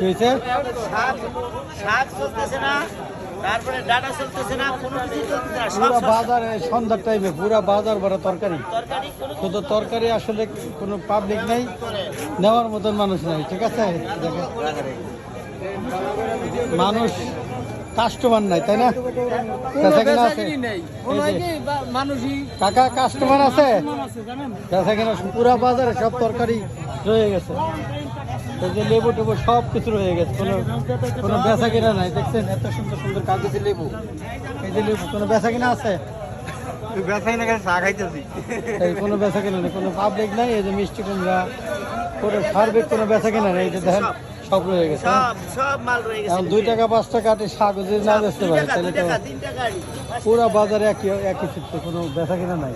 কি হয়েছে? শাক শাক চলতেছে না তারপরে ডাটা চলতেছে না কোনো কিছু চলতেছে না পুরো বাজারে সন্ধ্যার টাইমে পুরো বাজার ভরা তরকারি। শুধু তরকারি আসলে কোনো পাবলিক নাই নেওয়ার মতন মানুষ নাই ঠিক আছে? মানুষ কাস্টমার নাই তাই না? বেচা কিনা আছে? কাকা কাস্টমার আছে? বেচা কিনা পুরা বাজারে সব তরকারি রয়ে গেছে। এই যে লেবু টেবু সব কিছু রয়ে গেছে কোনো কোনো বেচা কিনা নাই। দেখছেন এত সুন্দর সুন্দর কাগজে লেবু। এই যে লেবু কোনো বেচা কিনা আছে? এই কোনো বেচা কিনা নেই কোনো পাবলিক নাই এই যে মিষ্টি কুমড়া কোনো সার্বিক কোনো বেচা কিনা নেই এই যে দেখেন সব রয়ে গেছে হ্যাঁ? রয়ে গেছে। এখন দুই টাকা পাঁচ টাকা আটে শাক যদি না বেচতে পারে তাহলে তো। পুরো বাজারে একই একই চিত্র কোনো বেচা কিনা নাই।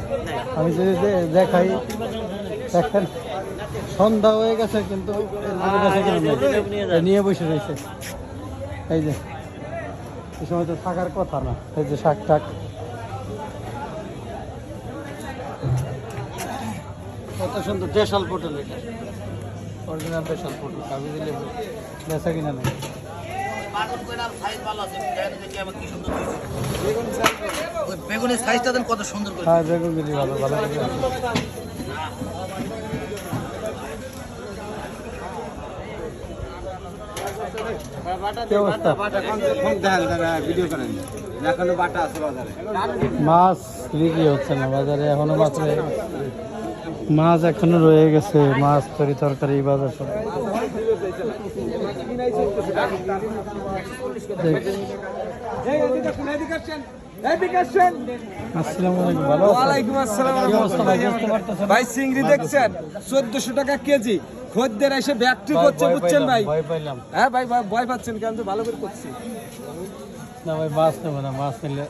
আমি যদি দেখাই দেখেন সন্ধ্যা হয়ে গেছে কিন্তু নিয়ে বসে রয়েছে। এই যে এই সময় তো থাকার কথা না। এই যে শাক টাক। কত সুন্দর দেশাল পটল এটা। অরিজিনাল দেশাল পটল কাগজে লেবু। বেচা কিনা নাই। বেগুনের সাইজটা দেন কত সুন্দর করে। হ্যাঁ বেগুন ভালো ভালো করে আছে। কি অবস্থা মাছ বিক্রি হচ্ছে না বাজারে এখনও মাছ এখনও রয়ে গেছে মাছ তরি তরকারি বাজার সব। ভাই চিংড়ি দেখছেন? চোদ্দশো টাকা কেজি। খদ্দের এসে ব্যাকটি করছে বুঝছেন ভাই? ভয় পাইলাম। হ্যাঁ ভাই ভয় পাচ্ছেন কেন? তো ভালো করে করছি। না ভাই মাছ নেব না মাছ নিলে